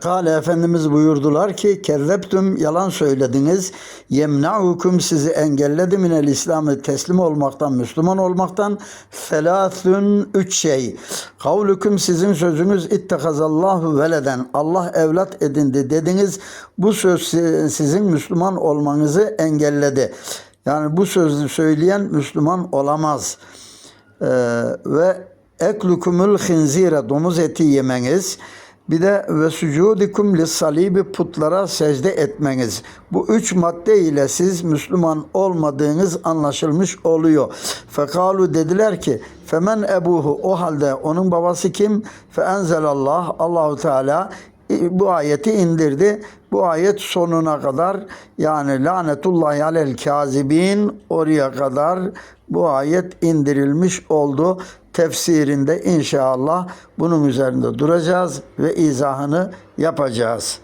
Kale Efendimiz buyurdular ki kezzeptüm yalan söylediniz. Yemna'ukum sizi engelledi minel İslam'ı teslim olmaktan, Müslüman olmaktan. Felâthün üç şey. Kavlukum sizin sözünüz ittekazallahu veleden. Allah evlat edindi dediniz. Bu söz si- sizin Müslüman olmanızı engelledi. Yani bu sözü söyleyen Müslüman olamaz. Ee, ve eklukumul khinzire domuz eti yemeniz bir de ve sucudikum lis salibi putlara secde etmeniz. Bu üç madde ile siz Müslüman olmadığınız anlaşılmış oluyor. Fekalu dediler ki femen ebuhu o halde onun babası kim? Fe enzelallah Allahu Teala bu ayeti indirdi. Bu ayet sonuna kadar yani lanetullahi alel kazibin oraya kadar bu ayet indirilmiş oldu. Tefsirinde inşallah bunun üzerinde duracağız ve izahını yapacağız.